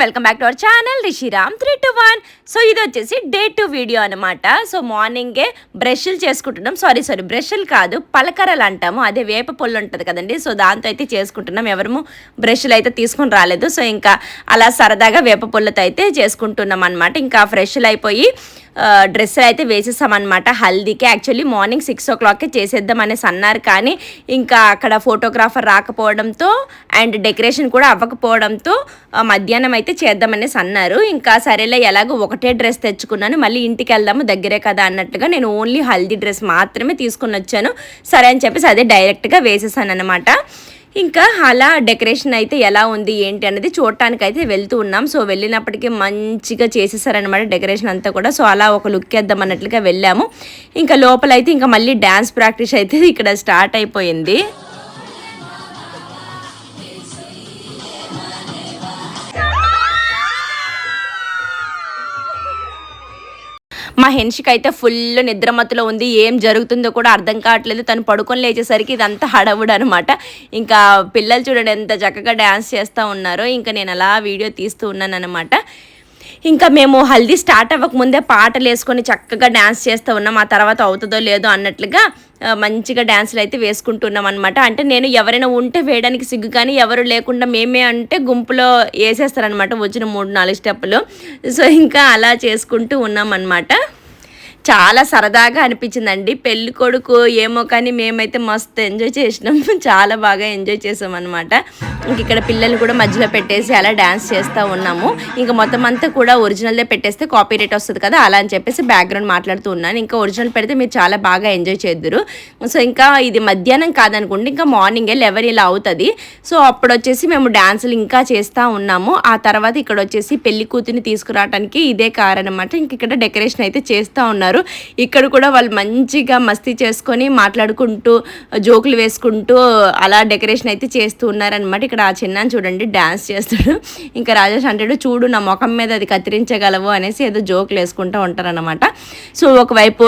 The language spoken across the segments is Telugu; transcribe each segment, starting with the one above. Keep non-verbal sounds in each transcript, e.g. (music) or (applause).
Welcome back to our channel Rishiram three two one so ఇది వచ్చేసి డే టు వీడియో అనమాట సో మార్నింగే బ్రష్లు చేసుకుంటున్నాం. సారీ సారీ బ్రష్లు కాదు పలకరలు అంటాము. అదే వేప పొల్లు ఉంటుంది కదండి. సో దాంతో అయితే చేసుకుంటున్నాం. ఎవరము బ్రష్లు అయితే తీసుకుని రాలేదు. సో ఇంకా అలా సరదాగా వేప పొల్లతో అయితే చేసుకుంటున్నాం అనమాట ఇంకా ఫ్రెష్లు అయిపోయి డ్రెస్ అయితే వేసేసామన్నమాట. హల్దీకి యాక్చువల్లీ మార్నింగ్ సిక్స్ ఓ క్లాక్కే చేసేద్దాం అనేసి అన్నారు. కానీ ఇంకా అక్కడ ఫోటోగ్రాఫర్ రాకపోవడంతో అండ్ డెకరేషన్ కూడా అవ్వకపోవడంతో మధ్యాహ్నం అయితే చేద్దామనేసి అన్నారు. ఇంకా సరేలే ఎలాగో ఒకటే డ్రెస్ తెచ్చుకున్నాను. మళ్ళీ ఇంటికి వెళ్దాము దగ్గరే కదా అన్నట్టుగా నేను ఓన్లీ హల్దీ డ్రెస్ మాత్రమే తీసుకుని వచ్చాను. సరే అని చెప్పేసి అదే డైరెక్ట్గా వేసేసాను అనమాట ఇంకా అలా డెకరేషన్ అయితే ఎలా ఉంది ఏంటి అనేది చూడటానికి అయితే వెళ్తూ ఉన్నాం. సో వెళ్ళినప్పటికీ మంచిగా చేసేసారనమాట డెకరేషన్ అంతా కూడా. సో అలా ఒక లుక్ వేద్దాం అన్నట్లుగా వెళ్ళాము. ఇంకా లోపల అయితే ఇంకా మళ్ళీ డ్యాన్స్ ప్రాక్టీస్ అయితే (laughs) ఇక్కడ స్టార్ట్ అయిపోయింది. మా హెన్షిక్ అయితే ఫుల్ నిద్రమత్తులో ఉంది ఏం జరుగుతుందో కూడా అర్థం కావట్లేదు. తను పడుకొని లేచేసరికి ఇదంతా హడవుడు అనమాట ఇంకా పిల్లలు చూడండి ఎంత చక్కగా డ్యాన్స్ చేస్తూ ఉన్నారో. ఇంకా నేను అలా వీడియో తీస్తూ ఉన్నాను అనమాట ఇంకా మేము హల్దీ స్టార్ట్ అవ్వకముందే పాటలు వేసుకొని చక్కగా డ్యాన్స్ చేస్తూ ఉన్నాం. ఆ తర్వాత అవుతుందో లేదో అన్నట్లుగా మంచిగా డ్యాన్సులు అయితే వేసుకుంటున్నాం అనమాట అంటే నేను ఎవరైనా ఉంటే వేయడానికి సిగ్గు కానీ ఎవరు లేకుండా మేమే అంటే గుంపులో వేసేస్తారనమాట వచ్చిన మూడు నాలుగు స్టెప్పులు. సో ఇంకా అలా చేసుకుంటూ ఉన్నాం అనమాట చాలా సరదాగా అనిపించిందండి. పెళ్ళి కొడుకు ఏమో కానీ మేమైతే మస్తు ఎంజాయ్ చేసినాం. (laughs) చాలా బాగా ఎంజాయ్ చేసాం అనమాట ఇంక ఇక్కడ పిల్లల్ని కూడా మధ్యలో పెట్టేసి అలా డ్యాన్స్ చేస్తూ ఉన్నాము. ఇంకా మొత్తం అంతా కూడా ఒరిజినల్దే పెట్టేస్తే కాపీ రేట్ వస్తుంది కదా అలా అని చెప్పేసి బ్యాక్గ్రౌండ్ మాట్లాడుతూ ఉన్నాను. ఇంకా ఒరిజినల్ పెడితే మీరు చాలా బాగా ఎంజాయ్ చేద్దరు. సో ఇంకా ఇది మధ్యాహ్నం కాదనుకోండి ఇంకా మార్నింగే లెవెన్ ఇలా అవుతుంది. సో అప్పుడు వచ్చేసి మేము డ్యాన్సులు ఇంకా చేస్తూ ఉన్నాము. ఆ తర్వాత ఇక్కడ వచ్చేసి పెళ్ళి కూతురిని తీసుకురావడానికి ఇదే కారణం అనమాట ఇంక ఇక్కడ డెకరేషన్ అయితే చేస్తూ ఉన్నారు. ఇక్కడ కూడా వాళ్ళు మంచిగా మస్తీ చేసుకొని మాట్లాడుకుంటూ జోకులు వేసుకుంటూ అలా డెకరేషన్ అయితే చేస్తూ ఉన్నారనమాట ఇక్కడ ఆ చిన్న చూడండి డ్యాన్స్ చేస్తాడు. ఇంకా రాజేష్ అంటాడు చూడు నా ముఖం మీద అది కత్తిరించగలవు అనేసి ఏదో జోకులు వేసుకుంటూ ఉంటారనమాట సో ఒకవైపు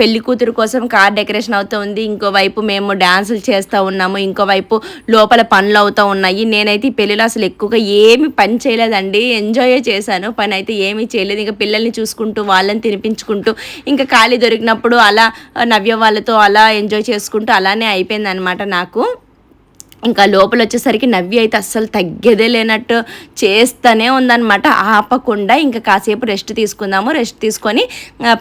పెళ్ళి కూతురు కోసం కార్ డెకరేషన్ అవుతూ ఉంది ఇంకోవైపు మేము డ్యాన్సులు చేస్తూ ఉన్నాము ఇంకోవైపు లోపల పనులు అవుతూ ఉన్నాయి. నేనైతే ఈ పెళ్ళిలో అసలు ఎక్కువగా ఏమి పని చేయలేదండి. ఎంజాయ్ చేశాను పని అయితే ఏమీ చేయలేదు. ఇంకా పిల్లల్ని చూసుకుంటూ వాళ్ళని తినిపించుకుంటూ ఇంకా ఖాళీ దొరికినప్పుడు అలా నవ్య వాళ్ళతో అలా ఎంజాయ్ చేసుకుంటూ అలానే అయిపోయింది అనమాట నాకు. ఇంకా లోపల వచ్చేసరికి నవ్వి అయితే అస్సలు తగ్గేదే లేనట్టు చేస్తూనే ఉందన్నమాట. ఆపకుండా ఇంకా కాసేపు రెస్ట్ తీసుకుందాము. రెస్ట్ తీసుకొని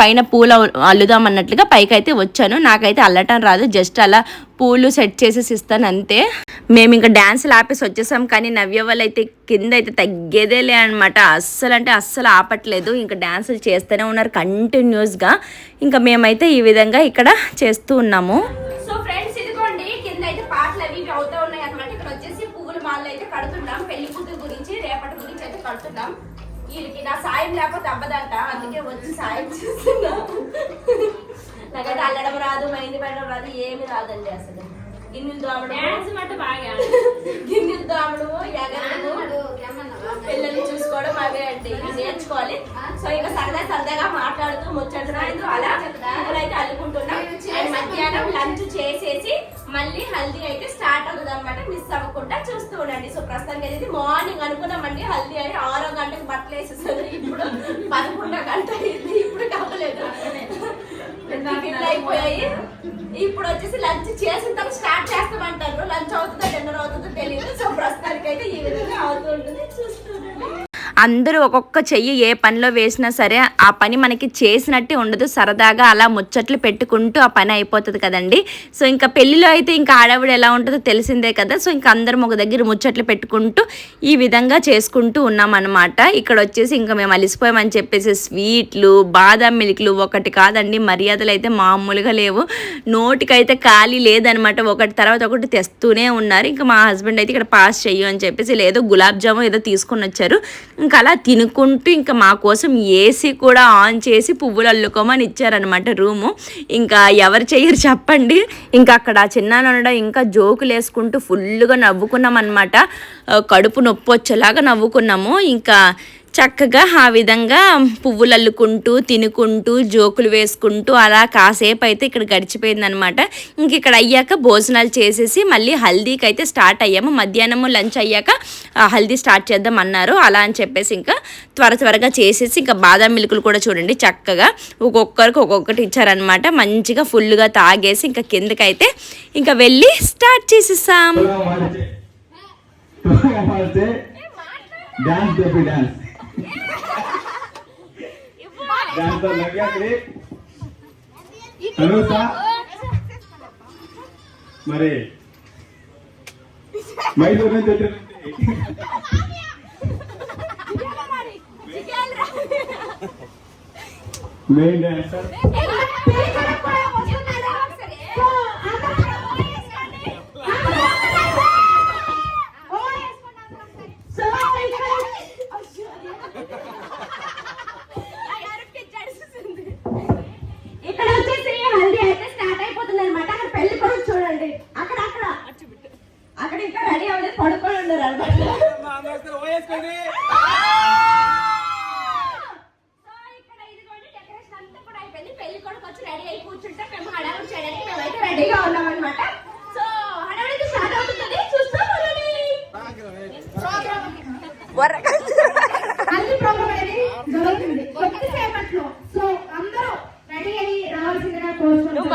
పైన పూలు అల్లుదాం అన్నట్లుగా పైకి అయితే వచ్చాను. నాకైతే అల్లటం రాదు. జస్ట్ అలా పూలు సెట్ చేసేసి ఇస్తాను అంతే. మేము ఇంకా డ్యాన్సులు ఆపేసి వచ్చేసాం కానీ నవ్య వాళ్ళు అయితే కింద అయితే తగ్గేదే లే అనమాట అస్సలు అంటే అస్సలు ఆపట్లేదు. ఇంకా డ్యాన్సులు చేస్తూనే ఉన్నారు కంటిన్యూస్గా. ఇంకా మేమైతే ఈ విధంగా ఇక్కడ చేస్తూ ఉన్నాము. లేకపోతే అవ్వదంట అందుకే వచ్చి సాయం చేస్తున్నా. నాకైతే అల్లడం రాదు మైంది పెట్టడం రాదు ఏమి రాదండి అసలు. గిన్నెలు దోమడం గిన్నెలు దోమడము ఎగరడము. పిల్లల్ని చూసుకోవడం అవే ఇవి నేర్చుకోవాలి. సో ఇంకా సరదా సరదాగా మాట్లాడుతూ ముచ్చట్లాడుతూ అలా అయితే అల్లుకుంటున్నాం. అండ్ మధ్యాహ్నం లంచ్ చేసేసి మళ్ళీ హల్దీ అయితే స్టార్ట్ అవుతుంది అనమాట మిస్ అవ్వకుండా చూస్తూ ఉండండి. సో ప్రస్తుతానికి అయితే మార్నింగ్ అనుకున్నామండి. హల్దీ అని ఆరో గంటకు బట్టలు వేసేసారు పదకొండో గంట అయింది. ఇప్పుడు కావలేదు అయిపోయాయి. ఇప్పుడు వచ్చేసి లంచ్ చేసిన తర్వాత స్టార్ట్ చేస్తామంటారు. లంచ్ అవుతుందో డిన్నర్ అవుతుందో తెలియదు సో ప్రస్తుతానికి అయితే ఈ విధంగా అవుతూ ఉంటుంది. చూస్తుండండి అందరూ ఒక్కొక్క చెయ్యి ఏ పనిలో వేసినా సరే ఆ పని మనకి చేసినట్టే ఉండదు. సరదాగా అలా ముచ్చట్లు పెట్టుకుంటూ ఆ పని అయిపోతుంది కదండి. సో ఇంకా పెళ్ళిలో అయితే ఇంకా ఆడవిడ ఎలా ఉంటుందో తెలిసిందే కదా. సో ఇంకా అందరం ఒక దగ్గర ముచ్చట్లు పెట్టుకుంటూ ఈ విధంగా చేసుకుంటూ ఉన్నామన్నమాట. ఇక్కడ వచ్చేసి ఇంకా మేము అలిసిపోయామని చెప్పేసి స్వీట్లు బాదం మిల్క్లు ఒకటి కాదండి. మర్యాదలు అయితే మామూలుగా లేవు. నోటికైతే ఖాళీ లేదనమాట ఒకటి తర్వాత ఒకటి తెస్తూనే ఉన్నారు. ఇంకా మా హస్బెండ్ అయితే ఇక్కడ పాస్ చెయ్యు అని చెప్పేసి లేదో గులాబ్ జాము ఏదో తీసుకొని వచ్చారు. ఇంకా అలా తినుకుంటూ ఇంకా మా కోసం ఏసీ కూడా ఆన్ చేసి పువ్వులు అల్లుకోమని ఇచ్చారనమాట రూము. ఇంకా ఎవరు చెయ్యరు చెప్పండి. ఇంకా అక్కడ చిన్న ఇంకా జోకులు వేసుకుంటూ ఫుల్గా నవ్వుకున్నాం అనమాట కడుపు నొప్పి వచ్చేలాగా నవ్వుకున్నాము. ఇంకా చక్కగా ఆ విధంగా పువ్వులు అల్లుకుంటూ తినుకుంటూ జోకులు వేసుకుంటూ అలా కాసేపు అయితే ఇక్కడ గడిచిపోయిందనమాట ఇంక ఇక్కడ అయ్యాక భోజనాలు చేసేసి మళ్ళీ హల్దీకి అయితే స్టార్ట్ అయ్యాము. మధ్యాహ్నము లంచ్ అయ్యాక ఆ, హల్దీ స్టార్ట్ చేద్దాం అన్నారు. అలా అని చెప్పేసి ఇంకా త్వర త్వరగా చేసేసి ఇంకా బాదం మిల్కులు కూడా చూడండి చక్కగా ఒక్కొక్కరికి ఒక్కొక్కటి ఇచ్చారనమాట మంచిగా ఫుల్గా తాగేసి ఇంకా కిందకైతే ఇంకా వెళ్ళి స్టార్ట్ చేసేసాం. డాన్స్. చెప్పి డాన్స్ డాన్స్తో నవ్యాత్రి అనూత మరి? మైసూరు నుంచి వచ్చిన మెయిన్ డాన్సర్ ఇక్కడ వచ్చేసి హల్దీ అయితే స్టార్ట్ అయిపోతుంది అనమాట అక్కడ పెళ్ళి కొడుకు చూడండి అక్కడ అక్కడ అక్కడ ఇంకా రెడీ అవ్వలేదు పడుకొని ఉన్నారు అనమాట సో ఇక్కడ ఇదిగోండి డెకరేషన్ అంతా కూడా అయిపోయింది పెళ్ళి కొడుకు వచ్చి రెడీ అయి కూర్చుంటే మేము హడావుడి చేయడానికి మేమైతే రెడీగా ఉన్నాం అనమాట సో హడావుడికి స్టార్ట్ అవుతుంది చూస్తాం హల్దీ ప్రోగ్రామ్ అనేది జరుగుతుంది కొద్దిసేపట్లో సో అందరూ రెడీ అయ్యి రావాల్సిందిగా కోరుకుంటున్నాం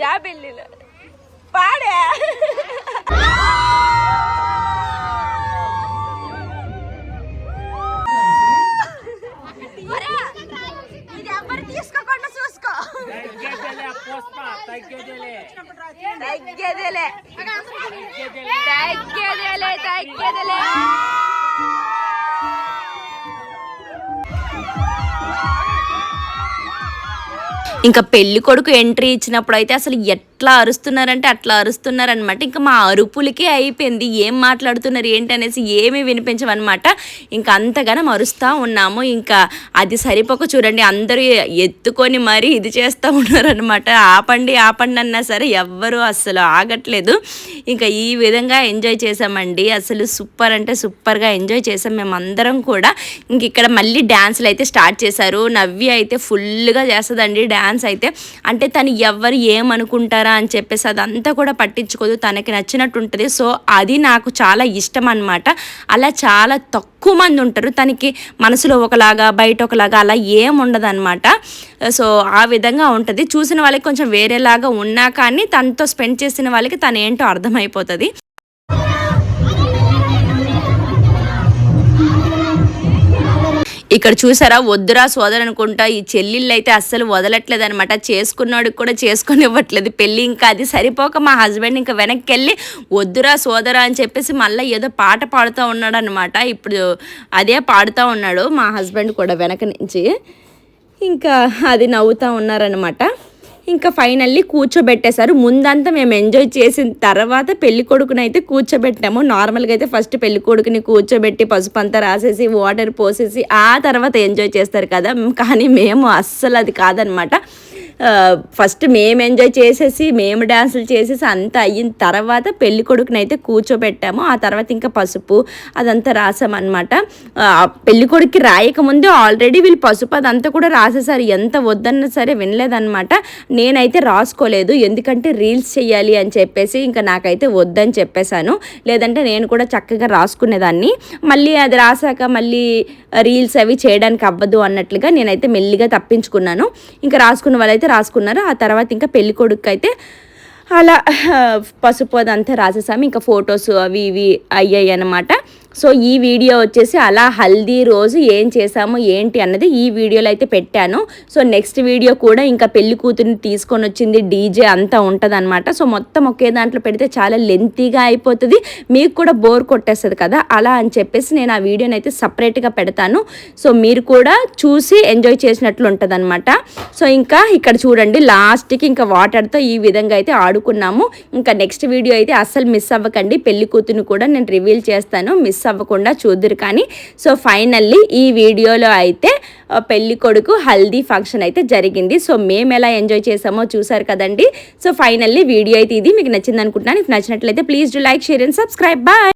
జాబిల్లిలో. పాడే. తీసుకోకుండా చూసుకో. తగ్గేదేలే. తగ్గేదేలే తగ్గేదేలే. ఇంకా పెళ్ళి కొడుకు ఎంట్రీ ఇచ్చినప్పుడు అయితే అసలు ఎట్లా అరుస్తున్నారంటే అట్లా అరుస్తున్నారనమాట ఇంకా మా అరుపులకే అయిపోయింది. ఏం మాట్లాడుతున్నారు ఏంటి అనేసి ఏమీ వినిపించవన్నమాట. ఇంకా అంతగానం అరుస్తూ ఉన్నాము. ఇంకా అది సరిపోక చూడండి. అందరూ ఎత్తుకొని మరీ ఇది చేస్తూ ఉన్నారనమాట ఆపండి ఆపండి అన్నా సరే ఎవ్వరూ అస్సలు ఆగట్లేదు. ఇంకా ఈ విధంగా ఎంజాయ్ చేసామండి అసలు సూపర్ అంటే సూపర్గా ఎంజాయ్ చేసాం మేము అందరం కూడా. ఇంక ఇక్కడ మళ్ళీ డ్యాన్స్లు అయితే స్టార్ట్ చేశారు. నవ్వి అయితే ఫుల్గా చేస్తుందండి డ్యాన్స్ అయితే. అంటే తను ఎవరు ఏమనుకుంటారా అని చెప్పేసి అదంతా కూడా పట్టించుకోదు. తనకి నచ్చినట్టు ఉంటుంది సో అది నాకు చాలా ఇష్టం అనమాట అలా చాలా తక్కువ మంది ఉంటారు. తనకి మనసులో ఒకలాగా బయట ఒకలాగా అలా ఏం ఉండదు అనమాట సో ఆ విధంగా ఉంటుంది. చూసిన వాళ్ళకి కొంచెం వేరేలాగా ఉన్నా కానీ తనతో స్పెండ్ చేసిన వాళ్ళకి తను ఏంటో అర్థమైపోతుంది. ఇక్కడ చూసారా? వద్దురా సోదరు అనుకుంటా. ఈ చెల్లిళ్ళు అయితే అస్సలు వదలట్లేదు అనమాట చేసుకున్నాడికి కూడా చేసుకొని ఇవ్వట్లేదు పెళ్ళి ఇంకా అది సరిపోక మా హస్బెండ్ ఇంకా వెనక్కి వెళ్ళి వద్దురా సోదరా అని చెప్పేసి మళ్ళీ ఏదో పాట పాడుతూ ఉన్నాడు అనమాట ఇప్పుడు అదే పాడుతూ ఉన్నాడు మా హస్బెండ్ కూడా వెనక నుంచి. ఇంకా అది నవ్వుతూ ఉన్నారనమాట ఇంకా ఫైనల్లీ కూర్చోబెట్టేశారు. ముందంతా మేము ఎంజాయ్ చేసిన తర్వాత పెళ్ళి కొడుకుని అయితే కూర్చోబెట్టాము నార్మల్గా అయితే ఫస్ట్ పెళ్ళి కొడుకుని కూర్చోబెట్టి పసుపు అంతా రాసేసి వాటర్ పోసేసి ఆ తర్వాత ఎంజాయ్ చేస్తారు కదా. కానీ మేము అస్సలు అది కాదనమాట. ఫస్ట్ మేము ఎంజాయ్ చేసేసి మేము డ్యాన్సులు చేసేసి అంతా అయిన తర్వాత పెళ్ళి కొడుకుని అయితే కూర్చోబెట్టాము. ఆ తర్వాత ఇంకా పసుపు అదంతా రాసామన్నమాట పెళ్ళి కొడుకుకి రాయకముందే ఆల్రెడీ వీళ్ళు పసుపు అదంతా కూడా రాసేసారు. ఎంత వద్దన్నా సరే వినలేదన్నమాట. నేనైతే రాసుకోలేదు. ఎందుకంటే రీల్స్ చేయాలి అని చెప్పేసి ఇంకా నాకైతే వద్దని చెప్పేశాను. లేదంటే నేను కూడా చక్కగా రాసుకునేదాన్ని. మళ్ళీ అది రాసాక మళ్ళీ రీల్స్ అవి చేయడానికి అవ్వదు అన్నట్లుగా నేనైతే మెల్లిగా తప్పించుకున్నాను. ఇంకా రాసుకున్న వాళ్ళైతే రాసుకున్నారు. ఆ తర్వాత ఇంకా పెళ్ళి కొడుకు అయితే అలా పసుపు అదంతా రాసేసాము. ఇంకా ఫొటోస్ అవి ఇవి అయ్యాయి అనమాట సో ఈ వీడియో వచ్చేసి అలా హల్దీ రోజు ఏం చేసాము ఏంటి అన్నది ఈ వీడియోలో అయితే పెట్టాను. సో నెక్స్ట్ వీడియో కూడా ఇంకా పెళ్ళి కూతురిని తీసుకొని వచ్చింది డీజే అంతా ఉంటుంది సో మొత్తం ఒకే దాంట్లో పెడితే చాలా లెంతీగా అయిపోతుంది. మీకు కూడా బోర్ కొట్టేస్తుంది కదా అలా అని చెప్పేసి నేను ఆ వీడియోని అయితే సపరేట్గా పెడతాను. సో మీరు కూడా చూసి ఎంజాయ్ చేసినట్లు ఉంటుంది అనమాట సో ఇంకా ఇక్కడ చూడండి లాస్ట్కి ఇంకా వాటర్తో ఈ విధంగా అయితే ఆడుకున్నాము. ఇంకా నెక్స్ట్ వీడియో అయితే అస్సలు మిస్ అవ్వకండి. పెళ్ళి కూతురు కూడా నేను రివీల్ చేస్తాను. మిస్ అవ్వకుండా చూద్దరు. కానీ సో ఫైనల్లీ ఈ వీడియోలో అయితే పెళ్ళి కొడుకు హల్దీ ఫంక్షన్ అయితే జరిగింది. సో మేము ఎలా ఎంజాయ్ చేసామో చూసారు కదండి. సో ఫైనల్లీ వీడియో అయితే ఇది. మీకు నచ్చింది అనుకుంటున్నాను. ఇఫ్ నచ్చినట్లయితే please do like share and subscribe. Bye!